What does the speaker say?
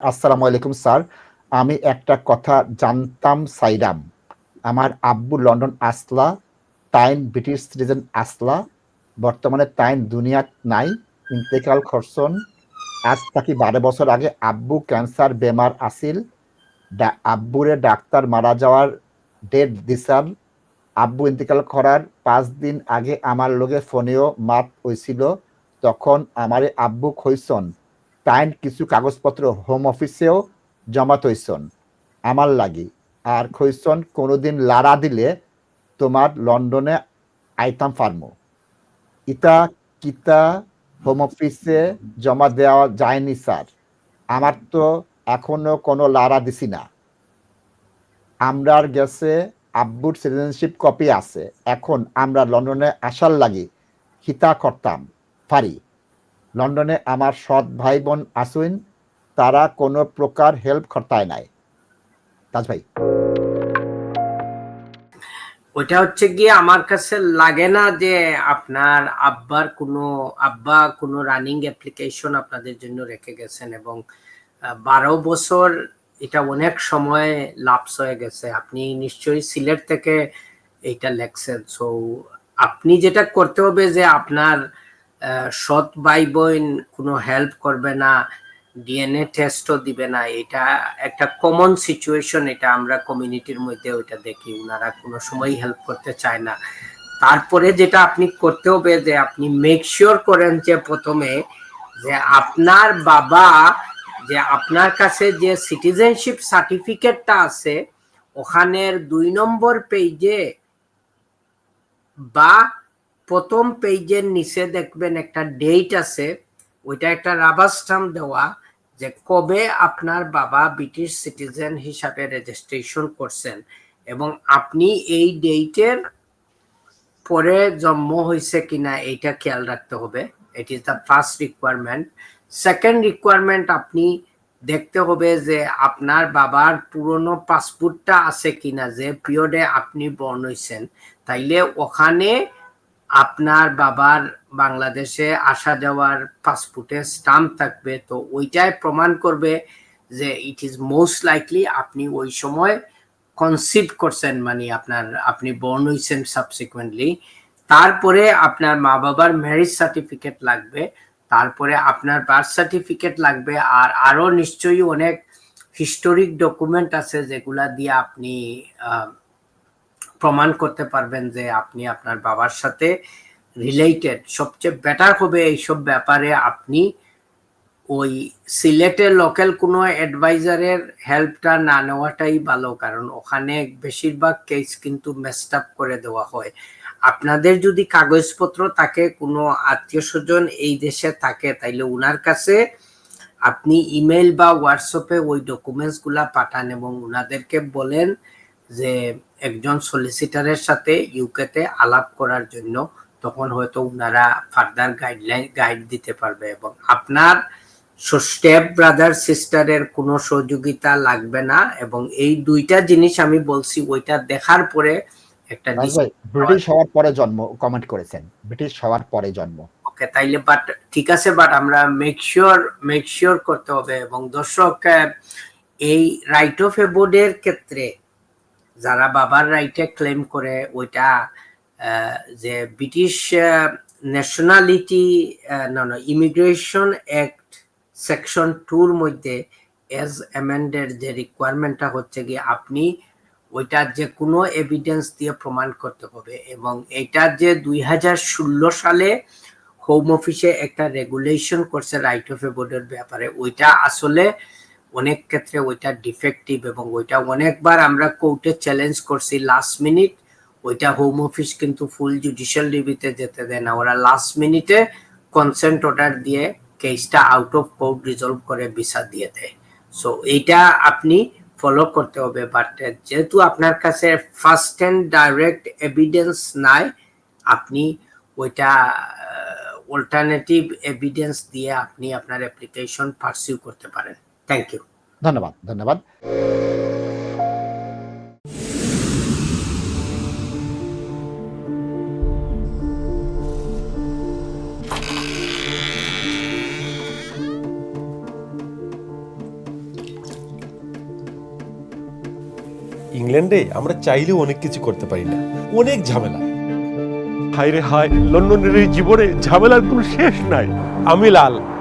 আসসালামু আলাইকুম, স্যার। আমি একটা কথা জানতাম, সাইরাম। আমার আব্বু লন্ডন আসলা, তাইন ব্রিটিশ সিটিজেন আসলা। বর্তমানে তাইন দুনিয়াত নাই। ইন্তেকাল খরসন আজ থাকি বারো বছর আগে আব্বু ক্যান্সার বেমার আসিল আব্বুরে ডাক্তার মারা যাওয়ার ডেট দিছাল আব্বু ইন্তেকাল করার পাঁচ দিন আগে আমার লগে ফোনেও মাত হয়েছিল তখন আমারে আব্বু খইছন। তাইন কিছু কাগজপত্র হোম অফিসেও জমা তৈছন আমার লাগি। আর খইছন কোনোদিন লারা দিলে তোমার লন্ডনে আইতাম ফার্মো। ইতা কিতা হোম অফিসে জমা দেওয়া যায়নি, স্যার। আমার তো এখনও কোনো লারা দিছি না। আমরার গেছে আব্বুর সিটিজেনশিপ কপি আছে। এখন আমরা লন্ডনে আসার লাগি। হিতা করতাম। পারি লন্ডনে আমার সৎ ভাই বোন আসুন তারা কোনো প্রকার হেল্প করতায় নাই। তাজ ভাই। ওইটা হচ্ছে গিয়ে আমার কাছে লাগে না যে আপনার আব্বার কোনো, আব্বা কোনো রানিং অ্যাপ্লিকেশন আপনাদের জন্য রেখে গেছেন এবং বারো বছর এটা অনেক সময় লাপস হয়ে গেছে। আপনি নিশ্চয়ই সিলেট থেকে এইটা লেখছেন। সো আপনি যেটা করতে হবে যে আপনার সৎ ভাই বোন কোনো হেল্প করবে না ডিএনএ টেস্টও দিবে না, এটা একটা কমন সিচুয়েশন এটা আমরা কমিউনিটির মধ্যে ওইটা দেখি ওনারা কোনো সময় হেল্প করতে চায় না। তারপরে যেটা আপনি করতে হবে যে আপনি মেক শিওর করেন যে প্রথমে যে আপনার বাবা, যে আপনার কাছে যে সিটিজেনশিপ সার্টিফিকেটটা আছে, ওখানের দুই নম্বর পেজে বা প্রথম পেজের নিচে দেখবেন একটা ডেট আছে, ওইটা একটা রাবার স্টাম্প দেওয়া, যে কবে আপনার বাবা ব্রিটিশ সিটিজেন হিসাবে রেজিস্ট্রেশন করছেন এবং আপনি এই ডেটের পরে জন্ম হয়েছে কিনা এইটা খেয়াল রাখতে হবে। It is the first requirement second requirement আপনি দেখতে হবে যে আপনার বাবার পুরনো পাসপোর্টটা আছে কিনা, যে পিরিয়ডে আপনি বর্ণ হয়েছেন। তাইলে ওখানে আপনার বাবার বাংলাদেশে আসা যাওয়ার পাসপোর্টে স্টাম্প থাকবে, তো ওইটাই প্রমাণ করবে যে ইট ইজ মোস্ট লাইকলি আপনি ওই সময় কনসিভ করছেন মানে আপনার, আপনি বর্ন হয়েছেন সাবসিকুয়েন্টলি তারপরে আপনার মা বাবার ম্যারেজ সার্টিফিকেট লাগবে, তারপরে আপনার বার্থ সার্টিফিকেট লাগবে, আর আরও নিশ্চয়ই অনেক হিস্টোরিক ডকুমেন্ট আছে যেগুলা দিয়ে আপনি প্রমাণ করতে পারবেন যে আপনি আপনার বাবার সাথে রিলেটেড সবচেয়ে বেটার হবে এইসব ব্যাপারে আপনি ওই সিলেটের লোকাল কোনো অ্যাডভাইজারের হেল্পটা না নেওয়াটাই ভালো, কারণ ওখানে বেশিরভাগ কেস কিন্তু মেস্ট আপ করে দেওয়া হয়। আপনাদের যদি কাগজপত্র থাকে, কোনো আত্মীয় স্বজন এই দেশে থাকে, তাইলে ওনার কাছে আপনি ইমেল বা হোয়াটসঅ্যাপে ওই ডকুমেন্টসগুলা পাঠান এবং ওনাদেরকে বলেন যে একজন সলিসিটারের সাথে ইউকেতে আলাপ করার জন্য তখন হয়তো ওনারা ফার্দার গাইডলাইন গাইড দিতে পারবে এবং আপনার স্টেপ ব্রাদার সিস্টারের কোনো সহযোগিতা লাগবে না এবং এই দুইটা জিনিস আমি বলছি ওইটা দেখার পরে একটা ব্রিটিশ হওয়ার পরে জন্ম কমেন্ট করেছেন। ব্রিটিশ হওয়ার পরে জন্ম। ওকে তাইলে বাট ঠিক আছে বাট আমরা মেক শিওর মেক শিওর করতে হবে এবং দর্শক এই রাইট অফ এবোর্ডের ক্ষেত্রে যারা বাবার রাইটে ক্লেম করে, ওইটা যে ব্রিটিশ ন্যাশনালিটি না না ইমিগ্রেশন অ্যাক্ট সেকশন টুর মধ্যে এজ অ্যামেন্ডের যে রিকোয়ারমেন্টটা হচ্ছে কি আপনি ওইটা যে কোনো এভিডেন্স দিয়ে প্রমাণ করতে হবে এবং এটা যে দুই হাজার ষোলো সালে হোম অফিসে একটা রেগুলেশন করছে রাইট অফ এ বোর্ডের ব্যাপারে, ওইটা আসলে অনেক ক্ষেত্রে ওইটা ডিফেক্টিভ এবং ওইটা অনেকবার আমরা কোর্টে চ্যালেঞ্জ করছি লাস্ট মিনিট ওইটা হোম অফিস কিন্তু ফুল জুডিশিয়াল রিভিউতে যেতে দেয় না। ওরা লাস্ট মিনিটে কনসেন্ট অর্ডার দিয়ে কেসটা আউট অফ কোর্ট রিজলভ করে ভিসা দিয়ে দেয়। সো এইটা আপনি ফলো করতে হবে। বাট যেহেতু আপনার কাছে ফার্স্ট হ্যান্ড ডাইরেক্ট এভিডেন্স নাই, আপনি ওইটা অল্টারনেটিভ এভিডেন্স দিয়ে আপনি আপনার অ্যাপ্লিকেশন পারসিউ করতে পারেন। থ্যাংক ইউ ধন্যবাদ ধন্যবাদ। ইংল্যান্ডে আমরা চাইলেও অনেক কিছু করতে পারি না। অনেক ঝামেলা। হায় রে হায় লন্ডনের এই জীবনে ঝামেলার কোনো শেষ নাই। আমি লাল।